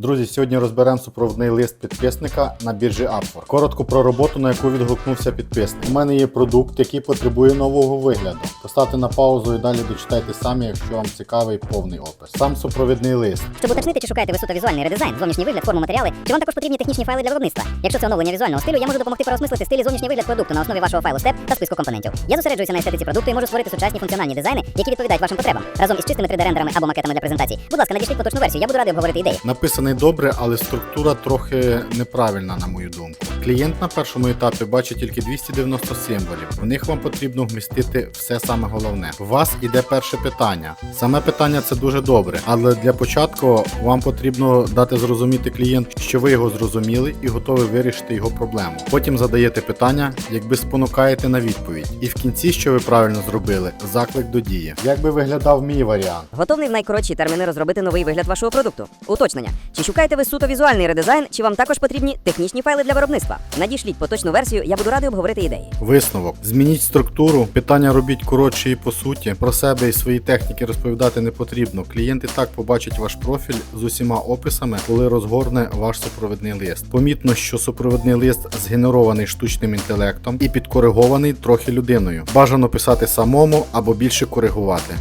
Друзі, сьогодні розберемо супровідний лист підписника на біржі Upwork. Коротко про роботу, на яку відгукнувся підписник. У мене є продукт, який потребує нового вигляду. Поставте на паузу і далі дочитайте самі, якщо вам цікавий повний опис. Сам супровідний лист. Щоб уточнити, чи шукаєте ви суто візуальний редизайн, зовнішній вигляд, форму матеріали, чи вам також потрібні технічні файли для виробництва. Якщо це оновлення візуального стилю, я можу допомогти переосмислити стиль і зовнішній вигляд продукту на основі вашого файлу степ та списку компонентів. Я зосереджуюся на естетиці продукту і можу створити сучасні функціональні дизайни, які відповідають вашим потребам. Разом із чистими 3D-рендерами або макетами для презентацій. Будь ласка, надішліть поточну версію, я буду радий обговорити ідеї. Написаний добре, але структура трохи неправильна, на мою думку. Клієнт на першому етапі бачить тільки 290 символів. В них вам потрібно вмістити все саме головне. У вас іде перше питання. Саме питання це дуже добре, але для початку вам потрібно дати зрозуміти клієнту, що ви його зрозуміли і готові вирішити його проблему. Потім задаєте питання, якби спонукаєте на відповідь. І в кінці, що ви правильно зробили, заклик до дії. Як би виглядав мій варіант? Готовний в найкоротші терміни розробити новий вигляд вашого продукту. Уточнення: чи шукаєте ви суто візуальний редизайн, чи вам також потрібні технічні файли для виробництва? Надішліть поточну версію, я буду радий обговорити ідеї. Висновок. Змініть структуру, питання робіть коротше і по суті. Про себе і свої техніки розповідати не потрібно. Клієнт і так побачить ваш профіль з усіма описами, коли розгорне ваш супровідний лист. Помітно, що супровідний лист згенерований штучним інтелектом і підкоригований трохи людиною. Бажано писати самому або більше коригувати.